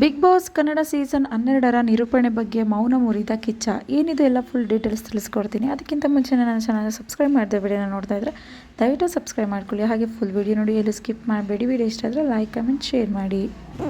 Big boss Kannada season ಹನ್ನೆರಡರ ನಿರೂಪಣೆ ಬಗ್ಗೆ ಮೌನ ಮುರಿದ ಕಿಚ್ಚ. ಏನಿದೆ ಎಲ್ಲ ಫುಲ್ ಡೀಟೇಲ್ಸ್ ತಿಳಿಸ್ಕೊಡ್ತೀನಿ. ಅದಕ್ಕಿಂತ ಮುಂಚೆ ನನ್ನ ಚಾನಲ್ ಸಬ್ಸ್ಕ್ರೈಬ್ ಮಾಡಿದೆ ವಿಡಿಯೋನ ನೋಡ್ತಾ ಇದ್ರೆ ದಯವಿಟ್ಟು ಸಬ್ಸ್ಕ್ರೈಬ್ ಮಾಡ್ಕೊಳ್ಳಿ. ಹಾಗೆ ಫುಲ್ ವಿಡಿಯೋ ನೋಡಿ ಎಲ್ಲೂ ಸ್ಕಿಪ್ ಮಾಡಬೇಡಿ. ವಿಡಿಯೋ ಇಷ್ಟ ಆದರೆ ಲೈಕ್ ಕಮೆಂಟ್ ಶೇರ್ ಮಾಡಿ.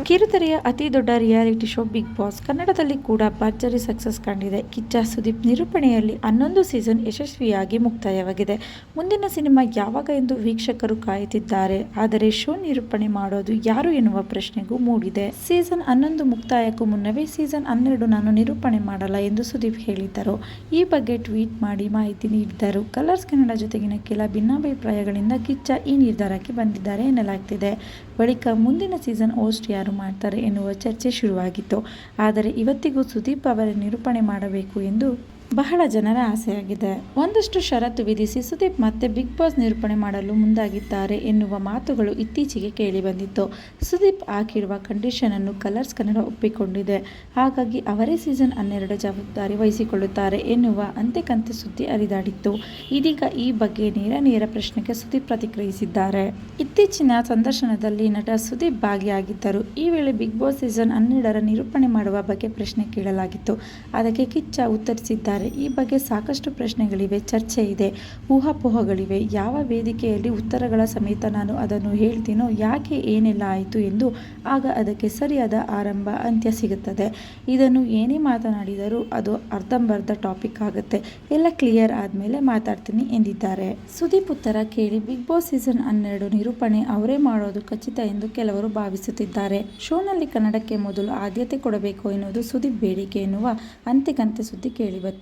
ಕಿರುತೆರೆಯ ಅತಿ ದೊಡ್ಡ ರಿಯಾಲಿಟಿ ಶೋ ಬಿಗ್ ಬಾಸ್ ಕನ್ನಡದಲ್ಲಿ ಕೂಡ ಭರ್ಜರಿ ಸಕ್ಸಸ್ ಕಂಡಿದೆ. ಕಿಚ್ಚ ಸುದೀಪ್ ನಿರೂಪಣೆಯಲ್ಲಿ ಹನ್ನೊಂದು ಸೀಸನ್ ಯಶಸ್ವಿಯಾಗಿ ಮುಕ್ತಾಯವಾಗಿದೆ. ಮುಂದಿನ ಸಿನಿಮಾ ಯಾವಾಗ ಎಂದು ವೀಕ್ಷಕರು ಕಾಯುತ್ತಿದ್ದಾರೆ. ಆದರೆ ಶೋ ನಿರೂಪಣೆ ಮಾಡೋದು ಯಾರು ಎನ್ನುವ ಪ್ರಶ್ನೆಗೂ ಮೂಡಿದೆ. ಸೀಸನ್ ಹನ್ನೊಂದು ಮುಕ್ತಾಯಕ್ಕೂ ಮುನ್ನವೇ ಸೀಸನ್ ಹನ್ನೆರಡು ನಾನು ನಿರೂಪಣೆ ಮಾಡಲ್ಲ ಎಂದು ಸುದೀಪ್ ಹೇಳಿದ್ದರು. ಈ ಬಗ್ಗೆ ಟ್ವೀಟ್ ಮಾಡಿ ಮಾಹಿತಿ ನೀಡಿದ್ದರು. ಕಲರ್ಸ್ ಕನ್ನಡ ಜೊತೆಗಿನ ಕೆಲ ಭಿನ್ನಾಭಿಪ್ರಾಯಗಳಿಂದ ಕಿಚ್ಚ ಈ ನಿರ್ಧಾರಕ್ಕೆ ಬಂದಿದ್ದಾರೆ ಎನ್ನಲಾಗ್ತಿದೆ. ಬಳಿಕ ಮುಂದಿನ ಸೀಸನ್ ಹೋಸ್ಟ್ ಯಾರು ಮಾಡ್ತಾರೆ ಎನ್ನುವ ಚರ್ಚೆ ಶುರುವಾಗಿತ್ತು. ಆದರೆ ಇವತ್ತಿಗೂ ಸುದೀಪ್ ಅವರ ನಿರೂಪಣೆ ಮಾಡಬೇಕು ಎಂದು ಬಹಳ ಜನರ ಆಸೆಯಾಗಿದೆ. ಒಂದಷ್ಟು ಷರತ್ತು ವಿಧಿಸಿ ಸುದೀಪ್ ಮತ್ತೆ ಬಿಗ್ ಬಾಸ್ ನಿರೂಪಣೆ ಮಾಡಲು ಮುಂದಾಗಿದ್ದಾರೆ ಎನ್ನುವ ಮಾತುಗಳು ಇತ್ತೀಚೆಗೆ ಕೇಳಿಬಂದಿತ್ತು ಸುದೀಪ್ ಹಾಕಿರುವ ಕಂಡೀಷನ್ ಅನ್ನು ಕಲರ್ಸ್ ಕನ್ನಡ ಒಪ್ಪಿಕೊಂಡಿದೆ. ಹಾಗಾಗಿ ಅವರೇ ಸೀಸನ್ ಹನ್ನೆರಡು ಜವಾಬ್ದಾರಿ ವಹಿಸಿಕೊಳ್ಳುತ್ತಾರೆ ಎನ್ನುವ ಅಂತೆಕಂತೆ ಸುದ್ದಿ ಹರಿದಾಡಿತ್ತು. ಇದೀಗ ಈ ಬಗ್ಗೆ ನೇರ ನೇರ ಪ್ರಶ್ನೆಗೆ ಸುದೀಪ್ ಪ್ರತಿಕ್ರಿಯಿಸಿದ್ದಾರೆ. ಇತ್ತೀಚಿನ ಸಂದರ್ಶನದಲ್ಲಿ ನಟ ಸುದೀಪ್ ಭಾಗಿಯಾಗಿದ್ದರು. ಈ ವೇಳೆ ಬಿಗ್ ಬಾಸ್ ಸೀಸನ್ ಹನ್ನೆರಡರ ನಿರೂಪಣೆ ಮಾಡುವ ಬಗ್ಗೆ ಪ್ರಶ್ನೆ ಕೇಳಲಾಗಿತ್ತು. ಅದಕ್ಕೆ ಕಿಚ್ಚ ಉತ್ತರಿಸಿದ್ದಾರೆ. ಈ ಬಗ್ಗೆ ಸಾಕಷ್ಟು ಪ್ರಶ್ನೆಗಳಿವೆ, ಚರ್ಚೆ ಇದೆ, ಊಹಾಪೋಹಗಳಿವೆ. ಯಾವ ವೇದಿಕೆಯಲ್ಲಿ ಉತ್ತರಗಳ ಸಮೇತ ನಾನು ಅದನ್ನು ಹೇಳ್ತೀನೋ, ಯಾಕೆ ಏನೆಲ್ಲ ಆಯಿತು ಎಂದು ಆಗ ಅದಕ್ಕೆ ಸರಿಯಾದ ಆರಂಭ ಅಂತ್ಯ ಸಿಗುತ್ತದೆ. ಇದನ್ನು ಏನೇ ಮಾತನಾಡಿದರೂ ಅದು ಅರ್ಧಂಬರ್ಧ ಟಾಪಿಕ್ ಆಗುತ್ತೆ. ಎಲ್ಲ ಕ್ಲಿಯರ್ ಆದಮೇಲೆ ಮಾತಾಡ್ತೀನಿ ಎಂದಿದ್ದಾರೆ. ಸುದೀಪ್ ಉತ್ತರ ಕೇಳಿ, ಬಿಗ್ ಬಾಸ್ ಸೀಸನ್ ಹನ್ನೆರಡು ನಿರೂಪಣೆ ಅವರೇ ಮಾಡೋದು ಖಚಿತ ಎಂದು ಕೆಲವರು ಭಾವಿಸುತ್ತಿದ್ದಾರೆ. ಶೋನಲ್ಲಿ ಕನ್ನಡಕ್ಕೆ ಮೊದಲು ಆದ್ಯತೆ ಕೊಡಬೇಕು ಎನ್ನುವುದು ಸುದೀಪ್ ಬೇಡಿಕೆ ಎನ್ನುವ ಅಂತೆಗಂತೆ ಸುದ್ದಿ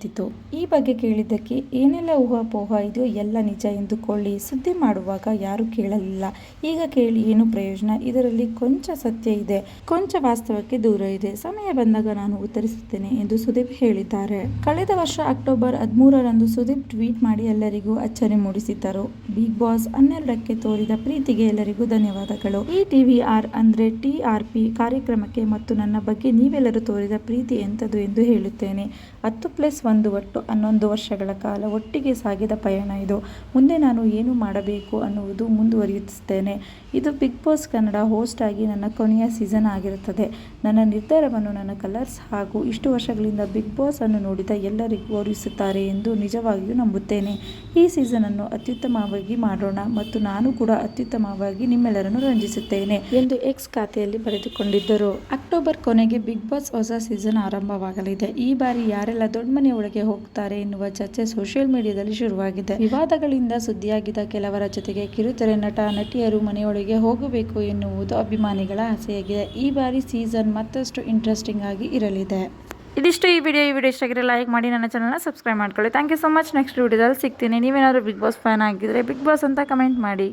ಕೇಳಿಬರ್ತಿತ್ತು ಈ ಬಗ್ಗೆ ಕೇಳಿದ್ದಕ್ಕೆ ಏನೆಲ್ಲ ಊಹಾಪೋಹ ಇದೆಯೋ ಎಲ್ಲ ನಿಜ ಎಂದುಕೊಳ್ಳಿ. ಸುದ್ದಿ ಮಾಡುವಾಗ ಯಾರೂ ಕೇಳಲಿಲ್ಲ. ಈಗ ಕೇಳಿ ಏನು ಪ್ರಯೋಜನ? ಇದರಲ್ಲಿ ಕೊಂಚ ಸತ್ಯ ಇದೆ. ಕೊಂಚ ವಾಸ್ತವಕ್ಕೆ ದೂರ ಇದೆ. ಸಮಯ ಬಂದಾಗ ನಾನು ಉತ್ತರಿಸುತ್ತೇನೆ ಎಂದು ಸುದೀಪ್ ಹೇಳಿದ್ದಾರೆ. ಕಳೆದ ವರ್ಷ ಅಕ್ಟೋಬರ್ ಹದಿಮೂರರಂದು ಸುದೀಪ್ ಟ್ವೀಟ್ ಮಾಡಿ ಎಲ್ಲರಿಗೂ ಅಚ್ಚರಿ ಮೂಡಿಸಿದ್ದರು. ಬಿಗ್ ಬಾಸ್ ಹನ್ನೆರಡಕ್ಕೆ ತೋರಿದ ಪ್ರೀತಿಗೆ ಎಲ್ಲರಿಗೂ ಧನ್ಯವಾದಗಳು. ಈ ಟಿವಿಆರ್ ಅಂದ್ರೆ ಟಿ ಆರ್ ಪಿ ಕಾರ್ಯಕ್ರಮಕ್ಕೆ ಮತ್ತು ನನ್ನ ಬಗ್ಗೆ ನೀವೆಲ್ಲರೂ ತೋರಿದ ಪ್ರೀತಿ ಎಂಥದ್ದು ಎಂದು ಹೇಳುತ್ತೇನೆ. ಹತ್ತು ಪ್ಲಸ್ ಒಂದು ಒಟ್ಟು ಹನ್ನೊಂದು ವರ್ಷಗಳ ಕಾಲ ಒಟ್ಟಿಗೆ ಸಾಗಿದ ಪಯಣ ಇದು. ಮುಂದೆ ನಾನು ಏನು ಮಾಡಬೇಕು ಅನ್ನುವುದು ಮುಂದುವರಿಯುತ್ತೇನೆ. ಇದು ಬಿಗ್ ಬಾಸ್ ಕನ್ನಡ ಹೋಸ್ಟ್ ಆಗಿ ನನ್ನ ಕೊನೆಯ ಸೀಸನ್ ಆಗಿರುತ್ತದೆ. ನನ್ನ ನಿರ್ಧಾರವನ್ನು ನನ್ನ ಕಲರ್ಸ್ ಹಾಗೂ ಇಷ್ಟು ವರ್ಷಗಳಿಂದ ಬಿಗ್ ಬಾಸ್ ಅನ್ನು ನೋಡಿದ ಎಲ್ಲರಿಗೂ ಗೌರವಿಸುತ್ತಾರೆ ಎಂದು ನಿಜವಾಗಿಯೂ ನಂಬುತ್ತೇನೆ. ಈ ಸೀಸನ್ ಅನ್ನು ಅತ್ಯುತ್ತಮವಾಗಿ ಮಾಡೋಣ ಮತ್ತು ನಾನು ಕೂಡ ಅತ್ಯುತ್ತಮವಾಗಿ ನಿಮ್ಮೆಲ್ಲರನ್ನು ರಂಜಿಸುತ್ತೇನೆ ಎಂದು ಎಕ್ಸ್ ಖಾತೆಯಲ್ಲಿ ಬರೆದುಕೊಂಡಿದ್ದರು. ಅಕ್ಟೋಬರ್ ಕೊನೆಗೆ ಬಿಗ್ ಬಾಸ್ ಹೊಸ ಸೀಸನ್ ಆರಂಭವಾಗಲಿದೆ. ಈ ಬಾರಿ ಯಾರೆಲ್ಲ ದೊಡ್ಡ ಮನೆ ಒಳಗೆ ಹೋಗ್ತಾರೆ ಎನ್ನುವ ಚರ್ಚೆ ಸೋಷಿಯಲ್ ಮೀಡಿಯಾದಲ್ಲಿ ಶುರುವಾಗಿದೆ. ವಿವಾದಗಳಿಂದ ಸುದ್ದಿಯಾಗಿದ್ದ ಕೆಲವರ ಜೊತೆಗೆ ಕಿರುತೆರೆ ನಟ, ನಟಿಯರು ಮನೆಯೊಳಗೆ ಹೋಗಬೇಕು ಎನ್ನುವುದು ಅಭಿಮಾನಿಗಳ ಆಸೆಯಾಗಿದೆ. ಈ ಬಾರಿ ಸೀಸನ್ ಮತ್ತಷ್ಟು ಇಂಟ್ರೆಸ್ಟಿಂಗ್ ಆಗಿ ಇರಲಿದೆ. ಇದಿಷ್ಟು ಈ ವಿಡಿಯೋ ಈ ವಿಡಿಯೋ ಇಷ್ಟ ಆಗಿದ್ರೆ ಲೈಕ್ ಮಾಡಿ, ನನ್ನ ಚಾನಲ್ನ ಸಬ್ಸ್ಕ್ರೈಬ್ ಮಾಡ್ಕೊಳ್ಳಿ. Thank you so much next ವಿಡಿಯೋದಲ್ಲಿ ಸಿಗ್ತೀನಿ. ನೀವೇನಾದರೂ ಬಿಗ್ ಬಾಸ್ ಫ್ಯಾನ್ ಆಗಿದ್ದರೆ ಬಿಗ್ ಬಾಸ್ ಅಂತ ಕಮೆಂಟ್ ಮಾಡಿ.